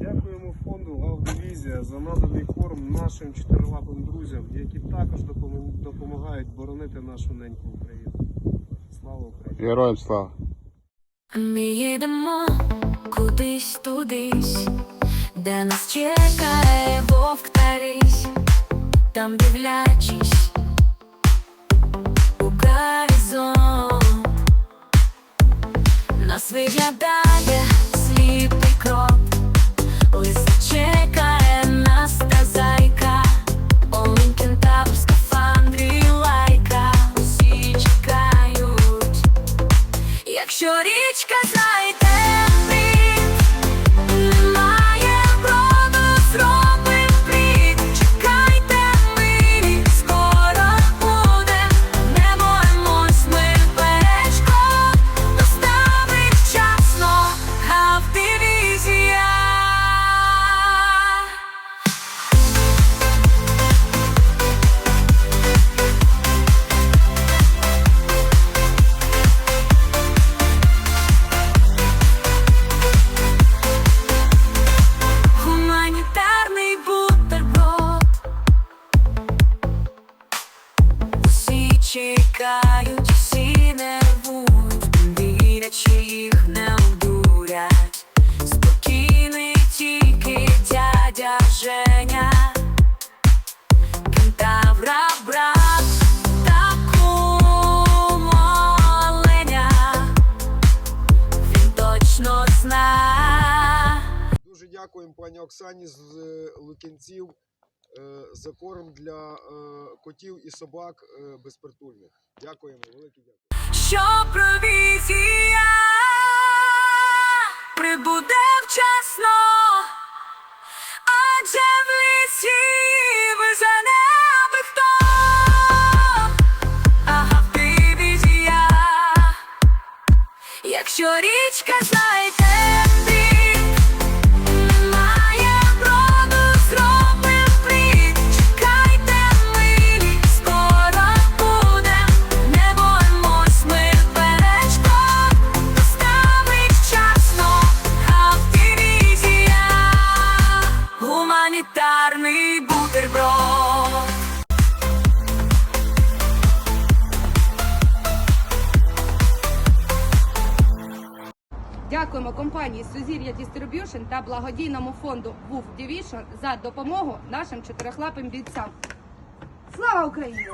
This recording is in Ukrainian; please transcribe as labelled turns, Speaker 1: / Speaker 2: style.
Speaker 1: Дякуємо фонду Гавдивізія за наданий корм нашим чотирилапим друзям, які також допомагають боронити нашу неньку Україну. Слава Україні!
Speaker 2: Героям слава!
Speaker 3: Ми їдемо кудись тудись, де нас чекає вовк та рись, там дивлячись у горизонт, нас виглядає сліпий крок, Якщо річка знайде чекають, всі нервують Вірять, їх не обдурять. Спокійний тільки дядя Женя. Кентавра брат такого оленя. Він точно знає.
Speaker 4: Дуже дякуємо пані Оксані з е, Лукінців за корм для е, котів і собак е, безпритульних. Дякуємо, велике дякую.
Speaker 3: що провізія прибуде вчасно, адже в лісі вижене аби хто. Ага, привізія, якщо річка знайде гуманітарний бутерброд.
Speaker 5: Дякуємо компанії Сузір'я Дістриб'юшн та благодійному фонду Вуф Дівішн за допомогу нашим чотирихлапим бійцям. Слава Україні!